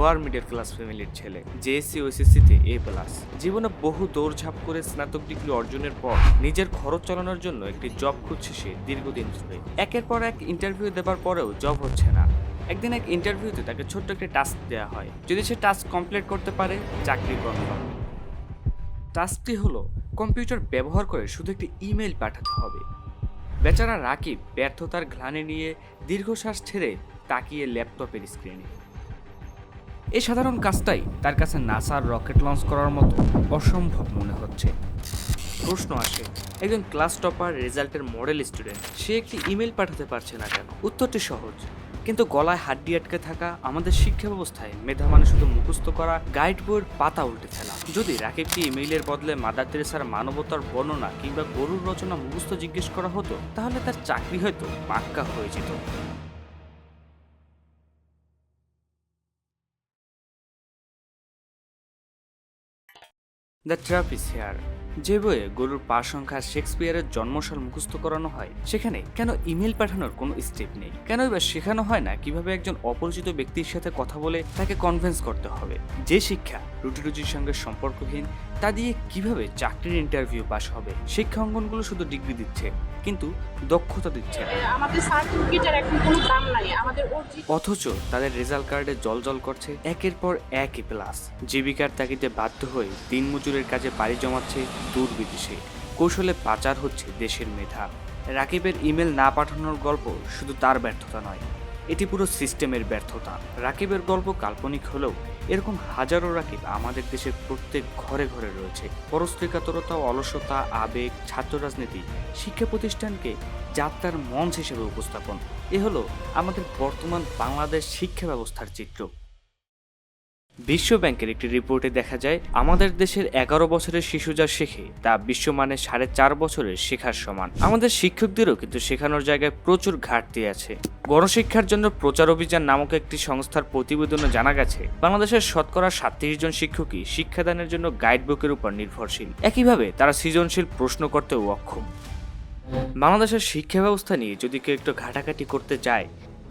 Lower middle class ফ্যামিলির ছেলে JSC ওসিসিতে এ plus জীবনে বহু দৌড়ঝাঁপ করে স্নাতক ডিগ্রি অর্জনের পর নিজের খরচ চালানোর জন্য একটি জব খুঁজছে সে দীর্ঘদিন ধরে। একের পর এক ইন্টারভিউ দেবার পরেও জব হচ্ছে না। একদিন এক ইন্টারভিউতে তাকে ছোট্ট একটি টাস্ক দেওয়া হয়। যদি সে টাস্ক কমপ্লিট করতে পারে, চাকরি কনফার্ম টাস্কটি হলো কম্পিউটার ব্যবহার করে শুধু একটি ইমেল পাঠাতে হবে। বেচারা রাকিব ব্যর্থতার গ্লানি নিয়ে দীর্ঘশ্বাস ছেড়ে তাকিয়ে ল্যাপটপের স্ক্রিনে এই সাধারণ কাজটাই তার কাছে নাসার রকেট লঞ্চ করার মতো অসম্ভব মনে হচ্ছে। প্রশ্ন আসে, একজন ক্লাস টপার রেজাল্টের মডেল স্টুডেন্ট, সে একটি ইমেল পাঠাতে পারছে না কেন? উত্তরটি সহজ, কিন্তু গলায় হাড্ডি আটকে থাকা আমাদের শিক্ষা ব্যবস্থায় মেধা মানে শুধু মুখস্থ করা, গাইড বইয়ের পাতা উল্টে ফেলা। যদি রাকিবকে ইমেইলের বদলে মাদার তেরেসার মানবতার বর্ণনা কিংবা গরুর রচনা মুখস্থ জিজ্ঞেস করা হতো, তাহলে তার চাকরি হয়তো পাক্কা হয়ে যেত। দ্য ট্র্যাপ ইস হেয়ার যে বইয়ে গরুর পা সংখ্যা শেক্সপিয়ারের জন্মশাল মুখস্থ করানো হয়, সেখানে কেন ইমেল পাঠানোর কোনো স্টেপ নেই? কেন এবার শেখানো হয় না কীভাবে একজন অপরিচিত ব্যক্তির সাথে কথা বলে তাকে কনভেন্স করতে হবে? যে শিক্ষা রুটি রুজির সঙ্গে সম্পর্কহীন, তা দিয়ে কীভাবে চাকরির ইন্টারভিউ পাস হবে? শিক্ষা অঙ্গনগুলো শুধু ডিগ্রি দিচ্ছে। কিন্তু দক্ষতা দিচ্ছে অথচ তাদের রেজাল্ট কার্ডে জল করছে একের পর একই প্লাস জীবিকার তাগিদে বাধ্য হয়ে দিনমজুরের কাজে পাড়ি জমাচ্ছে দূর বিদেশে। কৌশলে পাচার হচ্ছে দেশের মেধা। রাকিবের ইমেল না পাঠানোর গল্প শুধু তার ব্যর্থতা নয় এটি পুরো সিস্টেমের ব্যর্থতা। রাকিবের গল্প কাল্পনিক হলেও এরকম হাজারো রাকিব আমাদের দেশের প্রত্যেক ঘরে ঘরে রয়েছে। পরস্ত্রিকাতরতা, অলসতা, আবেগ, ছাত্র রাজনীতি, শিক্ষা প্রতিষ্ঠানকে যাত্রার মঞ্চ হিসেবে উপস্থাপন। এ হলো আমাদের বর্তমান বাংলাদেশ শিক্ষা ব্যবস্থার চিত্র। বিশ্ব ব্যাংকের একটি রিপোর্টে দেখা যায়, আমাদের দেশের এগারো বছরের শিশু যা শেখে তা বিশ্বমানের সাড়ে চার বছরের শেখার সমান। আমাদের শিক্ষকদেরও কিন্তু শেখানোর জায়গায় প্রচুর ঘাটতি আছে। গণশিক্ষার জন্য প্রচার অভিযান নামক একটি সংস্থার প্রতিবেদনে জানা গেছে, বাংলাদেশের শতকরা সাতত্রিশ জন শিক্ষকই শিক্ষাদানের জন্য গাইড বুকের উপর নির্ভরশীল। একইভাবে তারা সৃজনশীল প্রশ্ন করতেও অক্ষম। বাংলাদেশের শিক্ষা ব্যবস্থা নিয়ে যদি কেউ একটু ঘাটাঘাটি করতে যায়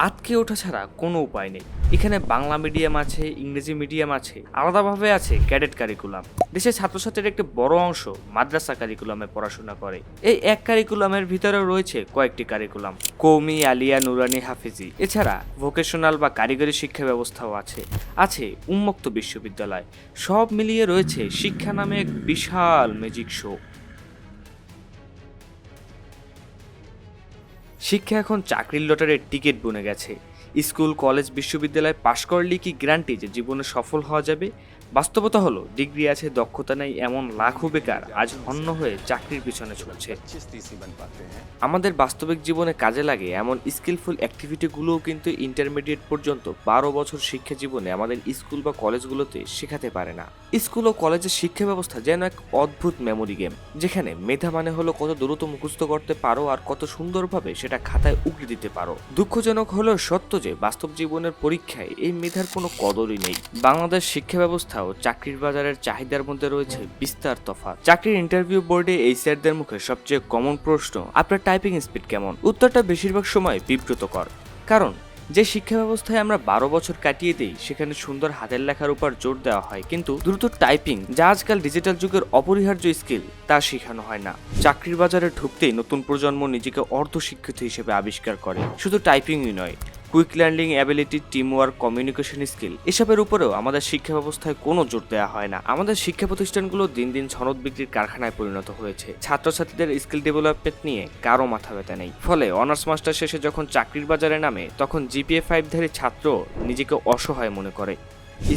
আটকে ওঠা ছাড়া কোনো উপায় নেই। এখানে বাংলা মিডিয়াম আছে, ইংরেজি মিডিয়াম আছে, আলাদাভাবে আছে ক্যাডেট কারিকুলাম। দেশের ছাত্রছাত্রীর একটি বড় অংশ মাদ্রাসা কারিকুলামে পড়াশোনা করে। এই এক কারিকুলামের ভিতরেও রয়েছে কয়েকটি কারিকুলাম, কৌমি, আলিয়া, নুরানি, হাফিজি। এছাড়া ভোকেশনাল বা কারিগরি শিক্ষা ব্যবস্থাও আছে আছে উন্মুক্ত বিশ্ববিদ্যালয়। সব মিলিয়ে রয়েছে শিক্ষা নামে এক বিশাল ম্যাজিক শো। শিক্ষা এখন চাকরির লটারের টিকিট বুনে গেছে। স্কুল, কলেজ, বিশ্ববিদ্যালয় পাশ করলেই কি গ্যারান্টি যে জীবনে সফল হওয়া যাবে? বাস্তবতা হলো, ডিগ্রি আছে, দক্ষতা নেই, এমন লাখো বেকার আজ হন্য হয়ে চাকরির পিছনে ছুটছে। আমাদের বাস্তবিক জীবনে কাজে লাগে এমন স্কিলফুল অ্যাক্টিভিটিগুলোও কিন্তু ইন্টারমিডিয়েট পর্যন্ত বারো বছর শিক্ষা জীবনে আমাদের স্কুল বা কলেজগুলোতে শেখাতে পারে না। স্কুল ও কলেজের শিক্ষা ব্যবস্থা যেন এক অদ্ভুত মেমোরি গেম যেখানে মেধা মানে হলো কত দ্রুত মুখস্থ করতে পারো আর কত সুন্দরভাবে সেটা খাতায় উগড়ে দিতে পারো। দুঃখজনক হলেও সত্য যে বাস্তব জীবনের পরীক্ষায় এই মেধার কোনো কদরই নেই। বাংলাদেশ শিক্ষা ব্যবস্থা ও চাকরির বাজারের চাহিদার মধ্যে রয়েছে বিস্তার তফাৎ। চাকরির ইন্টারভিউ বোর্ডে এই স্যারদের মুখে সবচেয়ে কমন প্রশ্ন, আপনার টাইপিং স্পিড কেমন? উত্তরটা বেশিরভাগ সময় বিব্রতকর। কারণ, যে শিক্ষা ব্যবস্থায় আমরা বারো বছর কাটিয়ে দিই, সেখানে সুন্দর হাতের লেখার উপর জোর দেওয়া হয়। কিন্তু দ্রুত টাইপিং যা আজকাল ডিজিটাল যুগের অপরিহার্য স্কিল তা শেখানো হয় না। চাকরির বাজারে ঢুকতেই নতুন প্রজন্ম নিজেকে অর্ধশিক্ষিত হিসেবে আবিষ্কার করে। শুধু টাইপিংই নয় quick learning ability team work communication skill, এসবের উপরেও আমাদের শিক্ষা ব্যবস্থায় কোনো জোর দেওয়া হয় না। আমাদের শিক্ষা প্রতিষ্ঠানগুলো দিন দিন সনদ বিক্রির কারখানায় পরিণত হয়েছে। ছাত্রছাত্রীদের স্কিল ডেভেলপমেন্ট নিয়ে কারও মাথা ব্যথা নেই। ফলে অনার্স মাস্টার শেষে যখন চাকরির বাজারে নামে, তখন জিপিএ ফাইভধারী ছাত্র নিজেকে অসহায় মনে করে।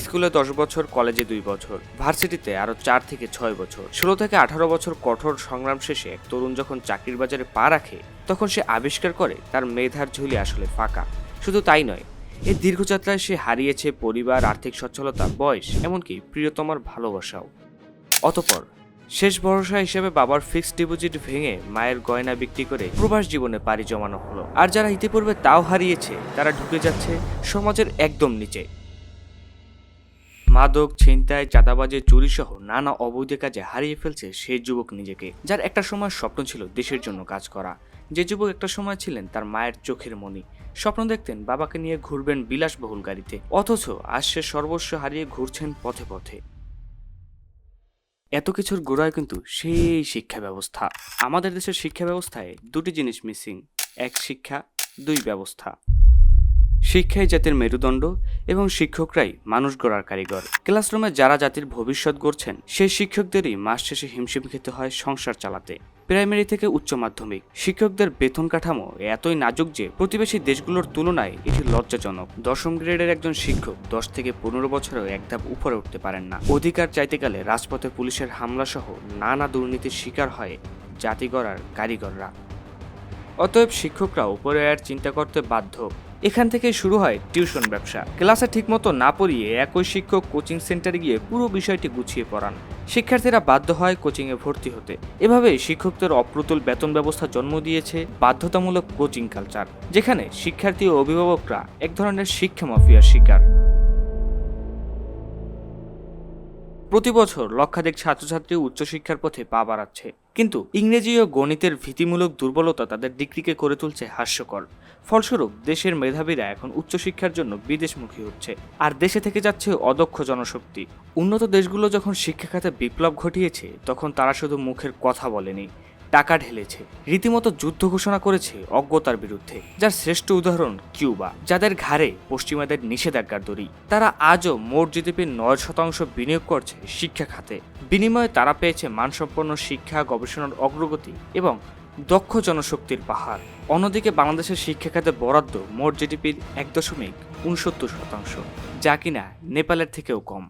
স্কুলে দশ বছর, কলেজে দুই বছর, ভার্সিটিতে আরও চার থেকে ছয় বছর। ষোলো থেকে আঠারো বছর কঠোর সংগ্রাম শেষে তরুণ যখন চাকরির বাজারে পা রাখে, তখন সে আবিষ্কার করে তার মেধার ঝুলি আসলে ফাঁকা। শুধু তাই নয় এই দীর্ঘযাত্রায় সে হারিয়েছে পরিবার, আর্থিক সচ্ছলতা, বয়স, এমনকি প্রিয়তমার ভালোবাসাও। অতপর, শেষ ভরসা হিসেবে বাবার ফিক্সড ডিপোজিট ভেঙে মায়ের গয়না বিক্রি করে প্রবাস জীবনে পাড়ি জমানো হলো। আর যারা ইতিপূর্বে তাও হারিয়েছে, তারা ঢুকে যাচ্ছে সমাজের একদম নিচে। মাদক, ছিনতাই চাঁদাবাজে চুরি সহ নানা অবৈধ কাজে হারিয়ে ফেলছে সেই যুবক নিজেকে, যার একটা সময় স্বপ্ন ছিল দেশের জন্য কাজ করা। যে যুবক একটা সময় ছিলেন তার মায়ের চোখের মণি স্বপ্ন দেখতেন বাবাকে নিয়ে ঘুরবেন বিলাসবহুল গাড়িতে। অথচ আজ সে সর্বস্ব হারিয়ে ঘুরছেন পথে পথে। এত কিছুর গোড়ায় কিন্তু সেই শিক্ষা ব্যবস্থা। আমাদের দেশের শিক্ষা ব্যবস্থায় দুটি জিনিস মিসিং। এক শিক্ষা, দুই ব্যবস্থা। শিক্ষাই জাতির মেরুদণ্ড এবং শিক্ষকরাই মানুষ গড়ার কারিগর। ক্লাসরুমে যারা জাতির ভবিষ্যৎ গড়ছেন, সেই শিক্ষকদেরই মাস শেষে হিমশিম খেতে হয় সংসার চালাতে। প্রাইমারি থেকে উচ্চ মাধ্যমিক। শিক্ষকদের বেতন কাঠামো এতই নাজুক যে প্রতিবেশী দেশগুলোর তুলনায় এটি লজ্জাজনক। দশম গ্রেডের একজন শিক্ষক দশ থেকে পনেরো বছরেও এক ধাপ উপরে উঠতে পারেন না। অধিকার চাইতে গেলে রাজপথে পুলিশের হামলা সহ নানা দুর্নীতির শিকার হয় জাতি গড়ার কারিগররা। অতএব শিক্ষকরা উপরে আর চিন্তা করতে বাধ্য। এখান থেকে শুরু হয় টিউশন ব্যবসা। ক্লাসে ঠিকমতো না পড়িয়ে একই শিক্ষক কোচিং সেন্টারে গিয়ে পুরো বিষয়টি গুছিয়ে পড়ান। শিক্ষার্থীরা বাধ্য হয় কোচিংয়ে ভর্তি হতে। এভাবে শিক্ষকদের অপ্রতুল বেতন ব্যবস্থা জন্ম দিয়েছে বাধ্যতামূলক কোচিং কালচার, যেখানে শিক্ষার্থী ও অভিভাবকরা এক ধরনের শিক্ষা মাফিয়ার শিকার। প্রতি বছর লক্ষাধিক ছাত্রছাত্রী উচ্চশিক্ষার পথে পা বাড়াচ্ছে। কিন্তু ইংরেজি ও গণিতের ভীতিমূলক দুর্বলতা তাদের ডিগ্রিকে করে তুলছে হাস্যকর। ফলস্বরূপ, দেশের মেধাবীরা এখন উচ্চশিক্ষার জন্য বিদেশমুখী হচ্ছে। আর দেশে থেকে যাচ্ছে অদক্ষ জনশক্তি। উন্নত দেশগুলো যখন শিক্ষা খাতে বিপ্লব ঘটিয়েছে, তখন তারা শুধু মুখের কথা বলেনি। টাকা ঢেলেছে। রীতিমতো যুদ্ধ ঘোষণা করেছে অজ্ঞতার বিরুদ্ধে। যার শ্রেষ্ঠ উদাহরণ কিউবা, যাদের ঘাড়ে পশ্চিমাদের নিষেধাজ্ঞার দড়ি। তারা আজও মোট জিডিপির নয় শতাংশ বিনিয়োগ করছে শিক্ষা খাতে। বিনিময়ে তারা পেয়েছে মানসম্পন্ন শিক্ষা, গবেষণার অগ্রগতি এবং দক্ষ জনশক্তির পাহাড়। অন্যদিকে বাংলাদেশের শিক্ষা খাতে বরাদ্দ মোট জিডিপির এক দশমিক উনসত্তর শতাংশ, যা কিনা নেপালের থেকেও কম।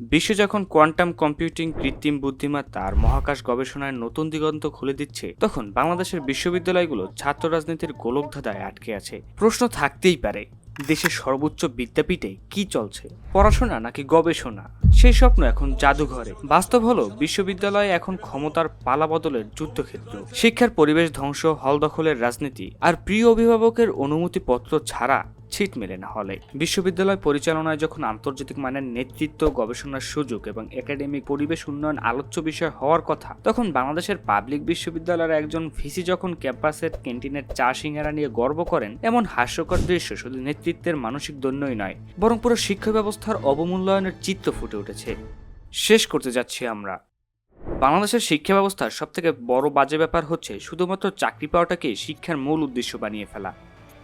বিশ্ব যখন কোয়ান্টাম কম্পিউটিং কৃত্রিম বুদ্ধিমত্তা আর মহাকাশ গবেষণায় নতুন দিগন্ত খুলে দিচ্ছে, তখন বাংলাদেশের বিশ্ববিদ্যালয়গুলো ছাত্র রাজনীতির গোলকধাঁধায় আটকে আছে। প্রশ্ন থাকতেই পারে, দেশের সর্বোচ্চ বিদ্যাপীঠে কি চলছে? পড়াশোনা নাকি গবেষণা? সেই স্বপ্ন এখন জাদুঘরে। বাস্তব হলো, বিশ্ববিদ্যালয় এখন ক্ষমতার পালা বদলের যুদ্ধক্ষেত্র। শিক্ষার পরিবেশ ধ্বংস হল দখলের রাজনীতি, আর প্রিয় অভিভাবকের অনুমতিপত্র ছাড়া ছিট মেলে না হলে। বিশ্ববিদ্যালয় পরিচালনায় যখন আন্তর্জাতিক মানের নেতৃত্ব, গবেষণার সুযোগ এবং একাডেমিক পরিবেশ উন্নয়ন আলোচ্য বিষয় হওয়ার কথা, তখন বাংলাদেশের পাবলিক বিশ্ববিদ্যালয়ের একজন ভিসি যখন ক্যাম্পাসের ক্যান্টিনের চা সিঙ্গারা নিয়ে গর্ব করেন, এমন হাস্যকর দৃশ্য শুধু নেতৃত্বের মানসিক দৈন্যই নয়, বরং পুরো শিক্ষা ব্যবস্থার অবমূল্যায়নের চিত্র ফুটে উঠেছে। শেষ করতে যাচ্ছি আমরা। বাংলাদেশের শিক্ষা ব্যবস্থার সবথেকে বড় বাজে ব্যাপার হচ্ছে, শুধুমাত্র চাকরি পাওয়াটাকে শিক্ষার মূল উদ্দেশ্য বানিয়ে ফেলা।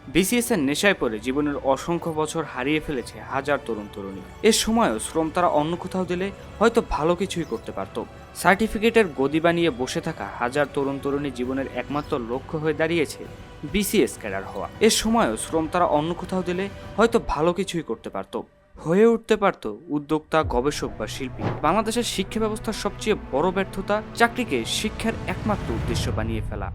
বিসিএস এর নেশায় পড়ে জীবনের অসংখ্য বছর হারিয়ে ফেলেছে হাজার তরুণ তরুণী। এর সময়ও শ্রম তারা অন্য কোথাও দিলে হয়তো ভালো কিছুই করতে পারত। সার্টিফিকেটের গদি বানিয়ে বসে থাকা হাজার তরুণ তরুণী জীবনের একমাত্র লক্ষ্য হয়ে দাঁড়িয়েছে বিসিএস ক্যাডার হওয়া। এর সময়ও শ্রম তারা অন্য কোথাও দিলে হয়তো ভালো কিছুই করতে পারত। হয়ে উঠতে পারত উদ্যোক্তা, গবেষক বা শিল্পী। বাংলাদেশের শিক্ষা ব্যবস্থার সবচেয়ে বড় ব্যর্থতা চাকরিকে শিক্ষার একমাত্র উদ্দেশ্য বানিয়ে ফেলা।